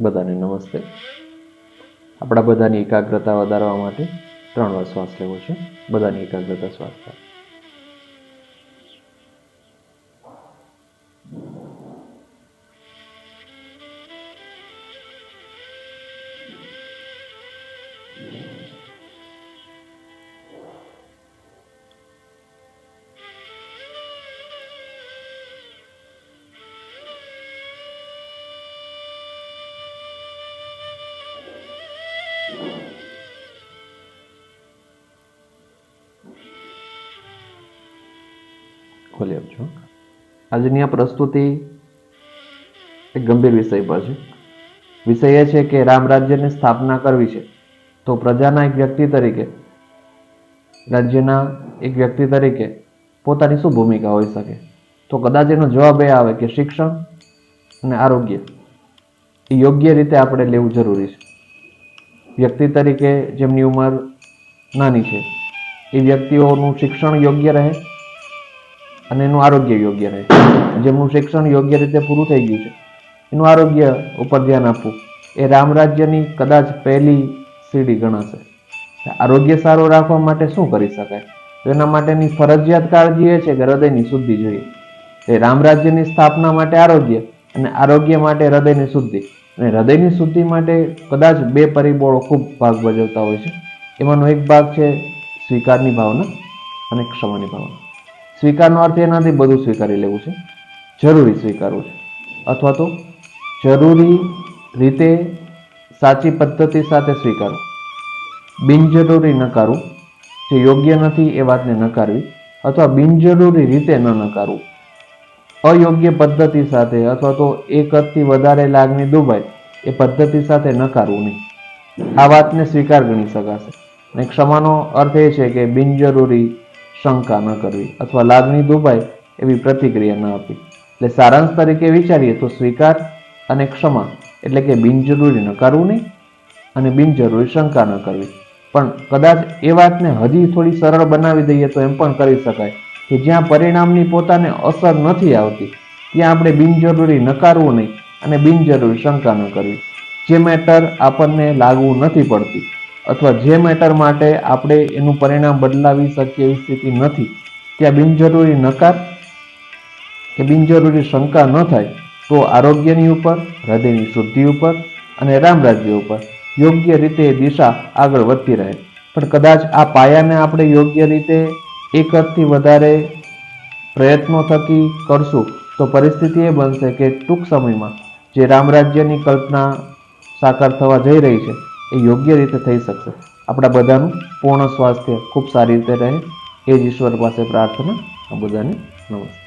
બધાને નમસ્તે. આપણા બધાની એકાગ્રતા વધારવા માટે ત્રણ વાર શ્વાસ લેવો છે. બધાની એકાગ્રતા શ્વાસ ખોલી આપજો. આજની આ પ્રસ્તુતિ એક ગંભીર વિષય પર છે. વિષય એ છે કે રામ રાજ્યની સ્થાપના કરવી છે. તો પ્રજાના એક વ્યક્તિ તરીકે, રાજ્યના એક વ્યક્તિ તરીકે પોતાની શું ભૂમિકા હોઈ શકે? તો કદાચ એનો જવાબ એ આવે કે શિક્ષણ અને આરોગ્ય. એ યોગ્ય રીતે આપણે લેવું જરૂરી છે. વ્યક્તિ તરીકે જેમની ઉંમર નાની છે, એ વ્યક્તિઓનું શિક્ષણ યોગ્ય રહે અને એનું આરોગ્ય યોગ્ય રહે. જેમનું શિક્ષણ યોગ્ય રીતે પૂરું થઈ ગયું છે, એનું આરોગ્ય ઉપર ધ્યાન આપવું. એ રામ રાજ્યની કદાચ પહેલી સીડી ગણાશે. આરોગ્ય સારું રાખવા માટે શું કરી શકાય? તો એના માટેની ફરજિયાત કાળજી એ છે કે હૃદયની શુદ્ધિ જોઈએ. એ રામ રાજ્યની સ્થાપના માટે આરોગ્ય અને આરોગ્ય માટે હૃદયની શુદ્ધિ. અને હૃદયની શુદ્ધિ માટે કદાચ બે પરિબળો ખૂબ ભાગ ભજવતા હોય છે. એમાંનો એક ભાગ છે સ્વીકારની ભાવના અને ક્ષમાની ભાવના. સ્વીકારનો અર્થ એ નથી બધું સ્વીકારી લેવું છે. જરૂરી સ્વીકારવું છે. અથવા તો જરૂરી રીતે સાચી પદ્ધતિ સાથે સ્વીકારવું બિનજરૂરી નકારવું, જે યોગ્ય નથી એ વાતને નકારવી, અથવા બિનજરૂરી રીતે ન નકારવું. અયોગ્ય પદ્ધતિ સાથે અથવા તો એક હદથી વધારે લાગણી દુભાય એ પદ્ધતિ સાથે નકારવું નહીં. આ વાતને સ્વીકાર ગણી શકાશે. અને ક્ષમાનો અર્થ એ છે કે બિનજરૂરી શંકા ન કરવી અથવા લાગણી દુભાય એવી પ્રતિક્રિયા ન આપવી. એટલે સારાંશ તરીકે વિચારીએ તો સ્વીકાર અને ક્ષમા એટલે કે બિનજરૂરી નકારવું નહીં અને બિનજરૂરી શંકા ન કરવી. પણ કદાચ એ વાતને હજી થોડી સરળ બનાવી દઈએ તો એમ પણ કરી શકાય કે જ્યાં પરિણામની પોતાને અસર નથી આવતી, ત્યાં આપણે બિનજરૂરી નકારવું નહીં અને બિનજરૂરી શંકા ન કરવી. જે મેટર આપણને લાગવું નથી પડતી. અથવા જે મેટર માટે આપણે એનું પરિણામ બદલાવી શકીએ એવી સ્થિતિ નથી. ત્યાં બિનજરૂરી નકાર કે બિનજરૂરી શંકા ન થાય તો આરોગ્યની ઉપર, હૃદયની શુદ્ધિ ઉપર અને રામરાજ્ય ઉપર યોગ્ય રીતે દિશા આગળ વધતી રહે. પણ કદાચ આ પાયાને આપણે યોગ્ય રીતે એક હદથી વધારે પ્રયત્નો થકી કરશું તો પરિસ્થિતિ એ બનશે કે ટૂંક સમયમાં જે રામરાજ્યની કલ્પના સાકાર થવા જઈ રહી છે એ યોગ્ય રીતે થઈ શકશે. આપણા બધાનું પૂર્ણ સ્વાસ્થ્ય ખૂબ સારી રીતે રહે. એ જ ઈશ્વર પાસે પ્રાર્થના. આ બધાને નમસ્તે